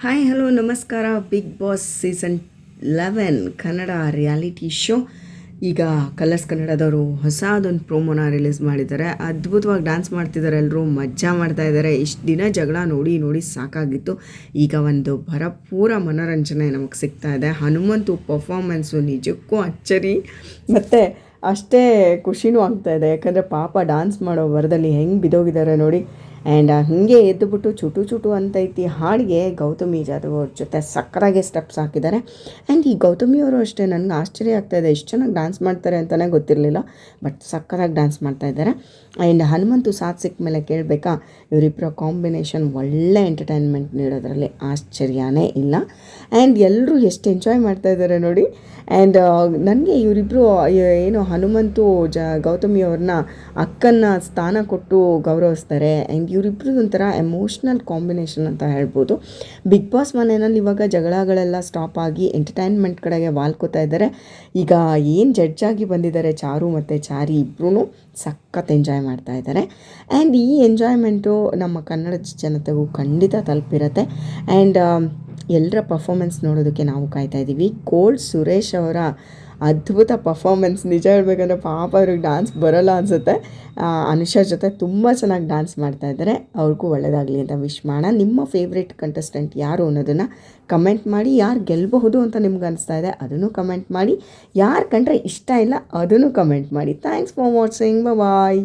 Hi hello ನಮಸ್ಕಾರ Bigg Boss season eleven Kannada reality show ಈಗ Colors ಕನ್ನಡದವರು ಹೊಸದೊಂದು ಪ್ರೋಮೋನ ರಿಲೀಸ್ ಮಾಡಿದ್ದಾರೆ. ಅದ್ಭುತವಾಗಿ ಡ್ಯಾನ್ಸ್ ಮಾಡ್ತಿದ್ದಾರೆ ಎಲ್ಲರೂ ಮಜಾ ಮಾಡ್ತಾ ಇದ್ದಾರೆ. ಇಷ್ಟು ದಿನ ಜಗಳ ನೋಡಿ ನೋಡಿ ಸಾಕಾಗಿತ್ತು. ಈಗ ಒಂದು ಭರಪೂರ ಮನೋರಂಜನೆ ನಮಗೆ ಸಿಗ್ತಾ ಇದೆ. ಹನುಮಂತು ಪರ್ಫಾರ್ಮೆನ್ಸು ನಿಜಕ್ಕೂ ಅಚ್ಚರಿ. ಮತ್ತು ಅಷ್ಟೇ ಖುಷಿನೂ ಆಗ್ತಾ ಇದೆ. ಯಾಕಂದರೆ ಪಾಪ ಡ್ಯಾನ್ಸ್ ಮಾಡೋ ವರದಲ್ಲಿ ಹೆಂಗೆ ಬಿದ್ದೋಗಿದ್ದಾರೆ ನೋಡಿ. ಆ್ಯಂಡ್ ಹಿಂಗೆ ಎದ್ದುಬಿಟ್ಟು ಚುಟು ಚುಟು ಅಂತೈತಿ ಹಾಡಿಗೆ ಗೌತಮಿ ಜಾಧವ್ ಅವ್ರ ಜೊತೆ ಸಕ್ಕರಾಗೆ ಸ್ಟೆಪ್ಸ್ ಹಾಕಿದ್ದಾರೆ. ಆ್ಯಂಡ್ ಈ ಗೌತಮಿ ಅವರು ಅಷ್ಟೇ, ನನಗೆ ಆಶ್ಚರ್ಯ ಆಗ್ತಾಯಿದೆ ಎಷ್ಟು ಚೆನ್ನಾಗಿ ಡ್ಯಾನ್ಸ್ ಮಾಡ್ತಾರೆ ಅಂತಲೇ ಗೊತ್ತಿರಲಿಲ್ಲ ಬಟ್ ಸಕ್ಕರಾಗಿ ಡ್ಯಾನ್ಸ್ ಮಾಡ್ತಾ ಇದ್ದಾರೆ. ಆ್ಯಂಡ್ ಹನುಮಂತು ಸಾಥ್ ಸಿಕ್ಕ ಮೇಲೆ ಕೇಳಬೇಕಾ ಇವರಿಬ್ಬರ ಕಾಂಬಿನೇಷನ್ ಒಳ್ಳೆ ಎಂಟರ್ಟೈನ್ಮೆಂಟ್ ನೀಡೋದ್ರಲ್ಲಿ ಆಶ್ಚರ್ಯನೇ ಇಲ್ಲ. ಆ್ಯಂಡ್ ಎಲ್ಲರೂ ಎಷ್ಟು ಎಂಜಾಯ್ ಮಾಡ್ತಾ ಇದ್ದಾರೆ ನೋಡಿ. ಆ್ಯಂಡ್ ನನಗೆ ಇವರಿಬ್ಬರು ಏನು ಹನುಮಂತು ಜ, ಗೌತಮಿ ಅವ್ರನ್ನ ಅಕ್ಕನ ಸ್ಥಾನ ಕೊಟ್ಟು ಗೌರವಿಸ್ತಾರೆ. ಆ್ಯಂಡ್ ಇವರಿಬ್ರು ಒಂಥರ ಎಮೋಷ್ನಲ್ ಕಾಂಬಿನೇಷನ್ ಅಂತ ಹೇಳ್ಬೋದು. ಬಿಗ್ ಬಾಸ್ ಮನೆಯಲ್ಲಿ ಇವಾಗ ಜಗಳಗಳೆಲ್ಲ ಸ್ಟಾಪ್ ಆಗಿ ಎಂಟರ್ಟೈನ್ಮೆಂಟ್ ಕಡೆಗೆ ವಾಲ್ಕೋತಾ ಇದ್ದಾರೆ. ಈಗ ಏನು ಜಡ್ಜ್ ಆಗಿ ಬಂದಿದ್ದಾರೆ ಚಾರು ಮತ್ತು ಚಾರಿ ಇಬ್ಬರೂ ಸಖತ್ ಎಂಜಾಯ್ ಮಾಡ್ತಾ ಇದ್ದಾರೆ. ಆ್ಯಂಡ್ ಈ ಎಂಜಾಯ್ಮೆಂಟು ನಮ್ಮ ಕನ್ನಡ ಜನತೆಗೂ ಖಂಡಿತ ತಲುಪಿರುತ್ತೆ. ಆ್ಯಂಡ್ ಎಲ್ಲರ ಪರ್ಫಾಮೆನ್ಸ್ ನೋಡೋದಕ್ಕೆ ನಾವು ಕಾಯ್ತಾ ಇದ್ದೀವಿ ಗೋಲ್ಡ್ ಸುರೇಶ್ ಅವರ ಅದ್ಭುತ ಪರ್ಫಾಮೆನ್ಸ್ ನಿಜ ಹೇಳ್ಬೇಕಂದ್ರೆ ಪಾಪ ಅವ್ರಿಗೆ ಡ್ಯಾನ್ಸ್ ಬರೋಲ್ಲ ಅನಿಸುತ್ತೆ. ಅನುಷಾ ಜೊತೆ ತುಂಬ ಚೆನ್ನಾಗಿ ಡ್ಯಾನ್ಸ್ ಮಾಡ್ತಾ ಇದ್ದಾರೆ. ಅವ್ರಿಗೂ ಒಳ್ಳೆಯದಾಗಲಿ ಅಂತ ವಿಶ್ ಮಾಡೋಣ. ನಿಮ್ಮ ಫೇವ್ರೆಟ್ ಕಂಟೆಸ್ಟೆಂಟ್ ಯಾರು ಅನ್ನೋದನ್ನು ಕಮೆಂಟ್ ಮಾಡಿ, ಯಾರು ಗೆಲ್ಲಬಹುದು ಅಂತ ನಿಮ್ಗೆ ಅನಿಸ್ತಾ ಇದೆ ಅದನ್ನು ಕಮೆಂಟ್ ಮಾಡಿ. ಯಾರು ಕಂಡ್ರೆ ಇಷ್ಟ ಇಲ್ಲ ಅದನ್ನು ಕಮೆಂಟ್ ಮಾಡಿ. Thanks for watching bye